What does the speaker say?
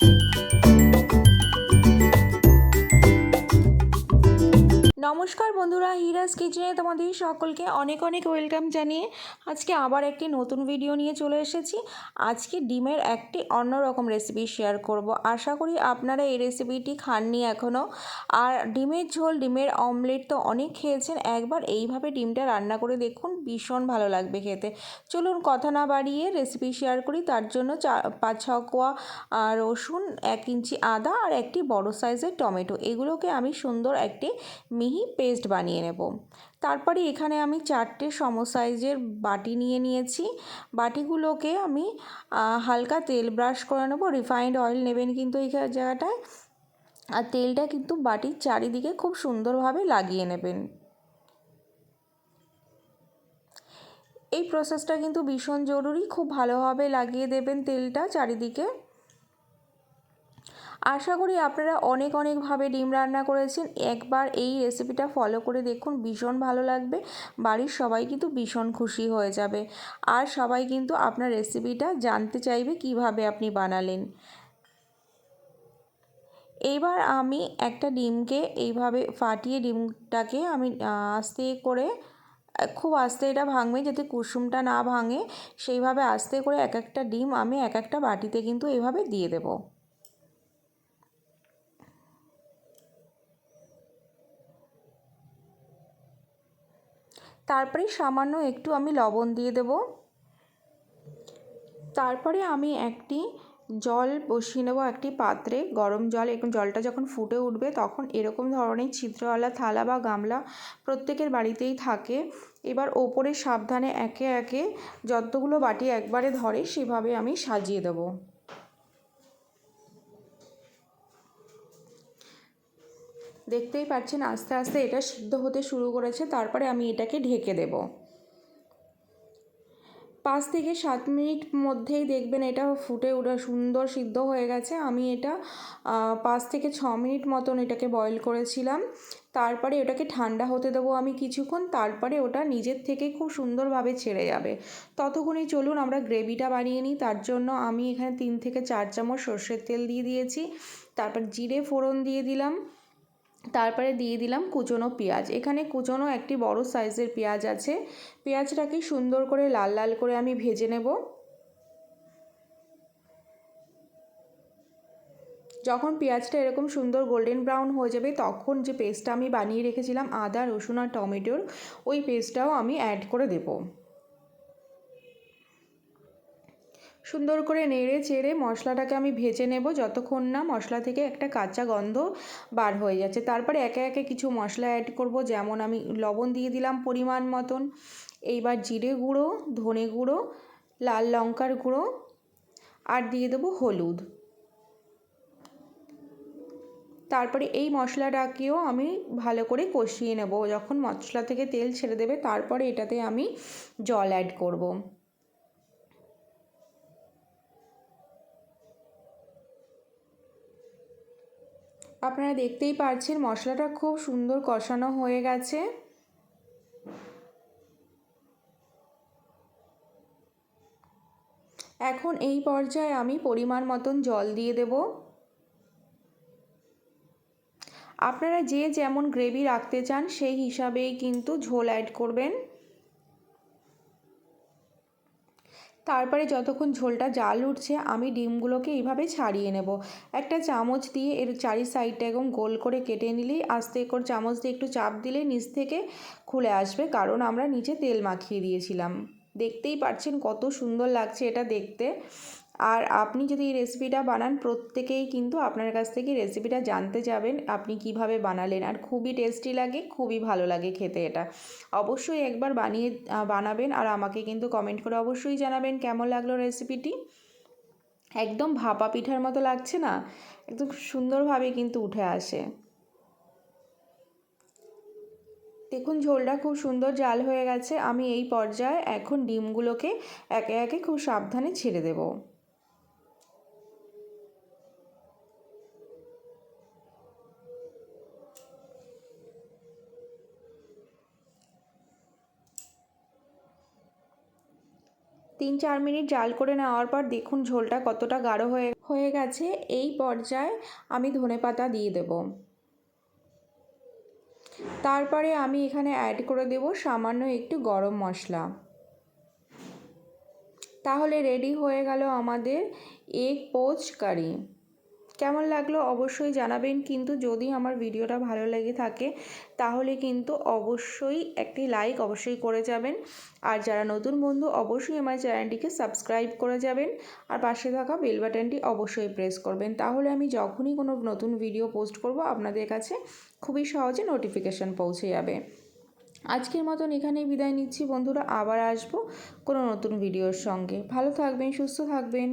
Thank you নমস্কার বন্ধুরা হিরাজ কিচেনে তোমাদের সকলকে অনেক অনেক ওয়েলকাম জানিয়ে আজকে আবার একটি নতুন ভিডিও নিয়ে চলে এসেছি। আজকে ডিমের একটি অন্যরকম রেসিপি শেয়ার করব। আশা করি আপনারা এই রেসিপিটি খাননি এখনও আর ডিমের ঝোল, ডিমের অমলেট তো অনেক খেয়েছেন, একবার এইভাবে ডিমটা রান্না করে দেখুন, ভীষণ ভালো লাগবে খেতে। চলুন কথা না বাড়িয়ে রেসিপি শেয়ার করি, তার জন্য চা, পাঁচ ছ কোয়া রসুন, এক ইঞ্চি আদা আর একটি বড় সাইজের টমেটো। এগুলোকে আমি সুন্দর একটি মিহি পেস্ট বানিয়ে নেব। তারপরে এখানে আমি চারটে সম সাইজের বাটি নিয়ে নিয়েছি। বাটিগুলোকে আমি হালকা তেল ব্রাশ করে নেব। রিফাইন্ড অয়েল নেবেন কিন্তু এই জায়গাটায়। আর তেলটা কিন্তু বাটির চারিদিকে খুব সুন্দরভাবে লাগিয়ে নেবেন। এই প্রসেসটা কিন্তু ভীষণ জরুরি। খুব ভালোভাবে লাগিয়ে দেবেন তেলটা চারিদিকে। আশা করি আপনারা অনেক অনেকভাবে ডিম রান্না করেছেন। একবার এই রেসিপিটা ফলো করে দেখুন, ভীষণ ভালো লাগবে। বাড়ির সবাই কিন্তু ভীষণ খুশি হয়ে যাবে। আর সবাই কিন্তু আপনার রেসিপিটা জানতে চাইবে কীভাবে আপনি বানালেন। এইবার আমি একটা ডিমকে এইভাবে ফাটিয়ে ডিমটাকে আমি আস্তে করে, খুব আস্তে এটা ভাঙবে যাতে কুসুমটা না ভাঙে। সেইভাবে আস্তে করে এক একটা ডিম আমি এক একটা বাটিতে কিন্তু এইভাবে দিয়ে দেবো। তারপরে সামান্য একটু আমি লবণ দিয়ে দেব। তারপরে আমি একটি জল বসিয়ে নেব, একটি পাত্রে গরম জল। এবং জলটা যখন ফুটে উঠবে তখন এরকম ধরনের ছিদ্রওয়ালা, থালা বা গামলা প্রত্যেকের বাড়িতেই থাকে। এবার ওপরে সাবধানে একে একে যতগুলো বাটি একবারে ধরে সেভাবে আমি সাজিয়ে দেবো। দেখতেই পাচ্ছেন আস্তে আস্তে এটা সিদ্ধ হতে শুরু করেছে, তারপরে আমি এটাকে ঢেকে দেব। পাঁচ থেকে সাত মিনিট মধ্যেই দেখবেন এটা ফুটে ওটা সুন্দর সিদ্ধ হয়ে গেছে। আমি এটা পাঁচ থেকে ছ মিনিট মতন এটাকে বয়েল করেছিলাম। তারপরে ওটাকে ঠান্ডা হতে দেবো আমি কিছুক্ষণ, তারপরে ওটা নিজের থেকে খুব সুন্দরভাবে ছেড়ে যাবে। ততক্ষণই চলুন আমরা গ্রেভিটা বানিয়ে নিই। তার জন্য আমি এখানে তিন থেকে চার চামচ সর্ষের তেল দিয়ে দিয়েছি। তারপর জিরে ফোড়ন দিয়ে দিলাম। তারপরে দিয়ে দিলাম কুচনো পেঁয়াজ। এখানে কুচনো একটি বড় সাইজের পেঁয়াজ আছে। পেঁয়াজটাকে সুন্দর করে লাল লাল করে আমি ভেজে নেব। যখন পেঁয়াজটা এরকম সুন্দর গোল্ডেন ব্রাউন হয়ে যাবে, তখন যে পেস্টটা আমি বানিয়ে রেখেছিলাম, আদা, রসুন আর টমেটোর, ওই পেস্টটাও আমি অ্যাড করে দেবো। সুন্দর করে নেড়ে চেড়ে মশলাটাকে আমি ভেজে নেব যতক্ষণ না মশলা থেকে একটা কাঁচা গন্ধ বার হয়ে যাচ্ছে। তারপরে একে একে কিছু মশলা অ্যাড করব, যেমন আমি লবণ দিয়ে দিলাম পরিমাণ মতন। এইবার জিরে গুঁড়ো, ধনে গুঁড়ো, লাল লঙ্কার গুঁড়ো আর দিয়ে দেবো হলুদ। তারপরে এই মশলাটাকেও আমি ভালো করে কষিয়ে নেব। যখন মশলা থেকে তেল ছেড়ে দেবে, তারপরে এটাতে আমি জল অ্যাড করব। আপনারা দেখতেই পাচ্ছেন মশলাটা খুব সুন্দর কষানো হয়ে গেছে। এখন এই পর্যায়ে আমি পরিমাণ মতন জল দিয়ে দেব। আপনারা যে যেমন গ্রেভি রাখতে চান সেই হিসাবেই কিন্তু ঝোল অ্যাড করবেন। তারপরে যতক্ষণ ঝোলটা জাল উঠছে, আমি ডিমগুলোকে এইভাবে ছাড়িয়ে নেব। একটা চামচ দিয়ে এর চারি সাইডটা একদম গোল করে কেটে নিলেই আস্তে করে চামচ দিয়ে একটু চাপ দিলে নিচ থেকে খুলে আসবে, কারণ আমরা নিচে তেল মাখিয়ে দিয়েছিলাম। দেখতেই পাচ্ছেন কত সুন্দর লাগছে এটা দেখতে। আর আপনি যদি এই রেসিপিটা বানান, প্রত্যেকেই কিন্তু আপনার কাছ থেকে রেসিপিটা জানতে যাবেন আপনি কীভাবে বানালেন। আর খুবই টেস্টি লাগে, খুবই ভালো লাগে খেতে এটা। অবশ্যই একবার বানিয়ে বানাবেন আর আমাকে কিন্তু কমেন্ট করে অবশ্যই জানাবেন কেমন লাগল রেসিপিটি একদম ভাপা পিঠার মতো লাগছে না? একদম সুন্দরভাবে কিন্তু উঠে আসে। দেখুন, ঝোলটা খুব সুন্দর জাল হয়ে গেছে। আমি এই পর্যায়ে এখন ডিমগুলোকে একে একে খুব সাবধানে ছেড়ে দেবো। তিন চার মিনিট জাল করে নেওয়ার পর দেখুন ঝোলটা কতটা গাঢ় হয়ে হয়ে গেছে। এই পর্যায়ে আমি ধনে পাতা দিয়ে দেব। তারপরে আমি এখানে অ্যাড করে দেব সামান্য একটু গরম মশলা। তাহলে রেডি হয়ে গেল আমাদের এগ পোচ কারি কেমন লাগল অবশ্যই জানাবেন। কিন্তু যদি আমার ভিডিওটা ভালো লেগে থাকে, তাহলে কিন্তু অবশ্যই একটি লাইক অবশ্যই করে যাবেন। আর যারা নতুন বন্ধু, অবশ্যই আমার চ্যানেলটিকে সাবস্ক্রাইব করে যাবেন। আর পাশে থাকা বেল বাটনটি অবশ্যই প্রেস করবেন। তাহলে আমি যখনই কোনো নতুন ভিডিও পোস্ট করব, আপনাদের কাছে খুবই সহজে নোটিফিকেশান পৌঁছে যাবে। আজকের মতন এখানেই বিদায় নিচ্ছি। বন্ধুরা, আবার আসব কোনো নতুন ভিডিওর সঙ্গে। ভালো থাকবেন, সুস্থ থাকবেন।